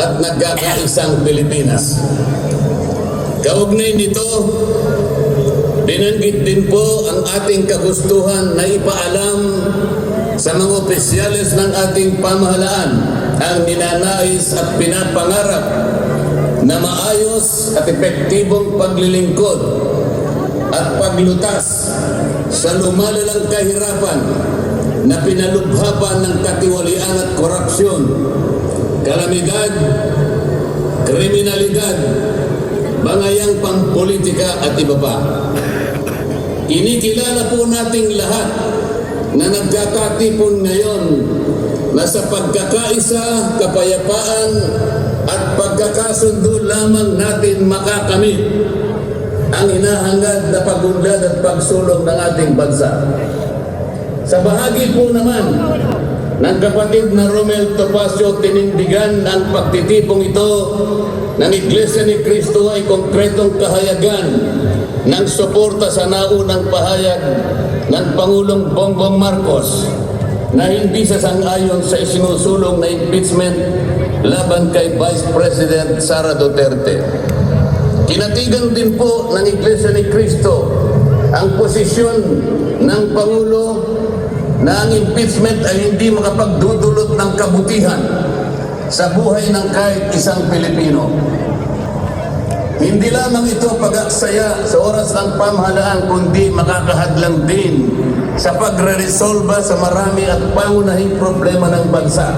at nagkakaisang Pilipinas. Kaugnay nito, binanggit din po ang ating kagustuhan na ipaalam sa mga opisyales ng ating pamahalaan ang ninanais at pinapangarap na maayos at epektibong paglilingkod at paglutas sa lumalalang kahirapan na pinalubhaban ng katiwalian at korupsyon, kalamidad, kriminalidad, bangayang pampolitika at iba pa. Kinikilala po nating lahat na nagkakatipon ngayon na sa pagkakaisa, kapayapaan at pagkakasundo lamang natin makakamit ang hinahangad na pagunlad at pagsulong ng ating bansa. Sa bahagi po naman ng kapatid na Romel Topacio, tinindigan ang pagtitipong ito ng Iglesia ni Cristo ay konkretong kahayagan ng suporta sa naunang pahayag ng Pangulong Bongbong Marcos na hindi sasang-ayon sa isinusulong na impeachment laban kay Vice President Sara Duterte. Kinatigan din po ng Iglesia ni Cristo ang posisyon ng Pangulo na ang impeachment ay hindi makapagdudulot ng kabutihan sa buhay ng kahit isang Pilipino. Hindi lamang ito pag-aksaya sa oras ng pamahalaan kundi makakahadlang din sa pagre-resolba sa marami at pangunahing problema ng bansa.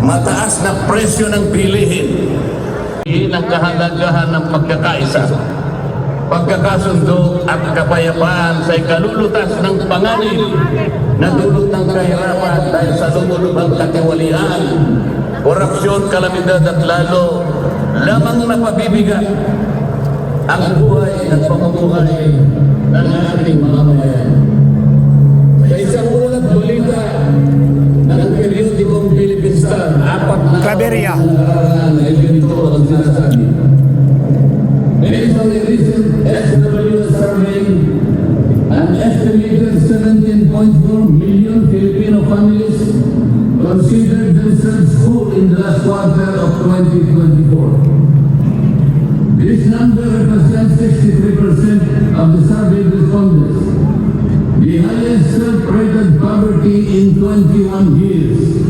Mataas na presyo ng bilihin, Iyon ang kahalagahan ng pagkakaisa, pagkakasundo at kapayapaan sa ikalulutas ng panganib na dulot ng kahirapan dahil sa lumulubang katiwalian, korupsyon, kalamidad at lalo lamang napabibigat ang buhay at pamumuhay ng ating mga mamayan. Sa isang ulat balita ng periodikong Philippine Star, apat na Claveria. ganito ang sinasabi. Based on a recent SWS 17.4 million Filipino families considered themselves full in the last quarter of 2024. This number represents 63% of the surveyed respondents, the highest self-rated poverty in 21 years.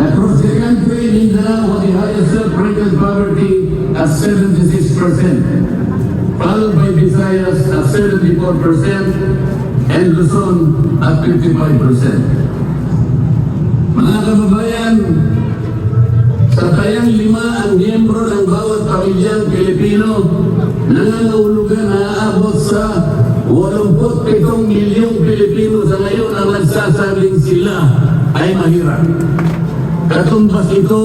Across the country, Mindanao had the highest self-rated poverty at 76%, followed by Visayas at 74% and Luzon at 55%. Mga kababayan, sa tayang lima ang miyembro ng bawat pamilyang Pilipino, nangangahulugan na aabot sa 87 milyong Pilipino sa ngayon ang nagsasabing sila ay mahirap. Katumbas ito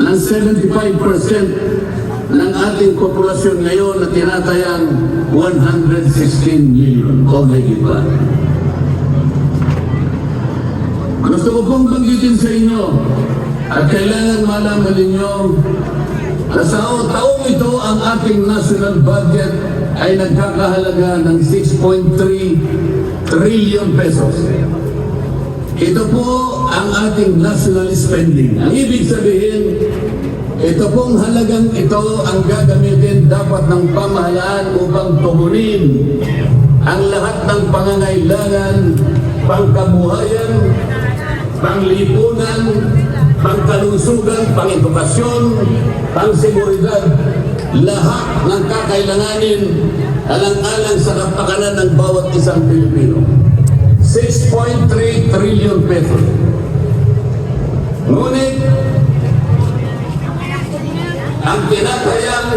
ng 75% ng ating populasyon ngayon na tinatayang 116 million o mahigit pa. Gusto ko pong banggitin sa inyo at kailangan malaman ninyo na sa taong ito ang ating national budget ay nagkakahalaga ng 6.3 trillion pesos. Ito po ang ating national spending. Ang ibig sabihin, ito pong halagang ito ang gagamitin dapat ng pamahalaan upang tumunin ang lahat ng pangangailangan, pangkabuhayan, panglipunan, pangkalusugan, pangedukasyon, pangseguridad, lahat ng kakailanganin alang-alang sa kapakanan ng bawat isang Pilipino. 6.3 trillion pesos. Ngunit, ang tinatayang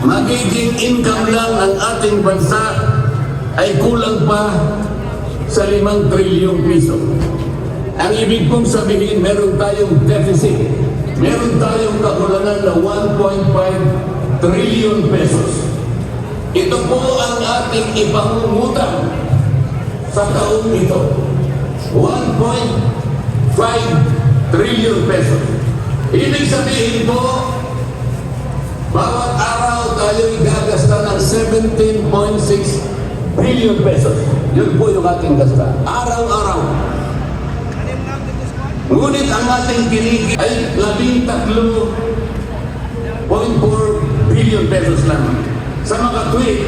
magiging income lang ng ating bansa ay kulang pa sa limang trilyong piso. Ang ibig kong sabihin, meron tayong deficit. Meron tayong kakulangan na 1.5 trillion pesos. Ito po ang ating ipangungutang sa taong ito. 1.5 trillion pesos. Ibig sabihin po, bawat araw tayo gagasta ng 17.6 billion pesos. Yun po yung ating gasta. Araw-araw. Ngunit ang ating binigay ay labing tatlo 0.4 billion pesos lang. Sa mga tuwing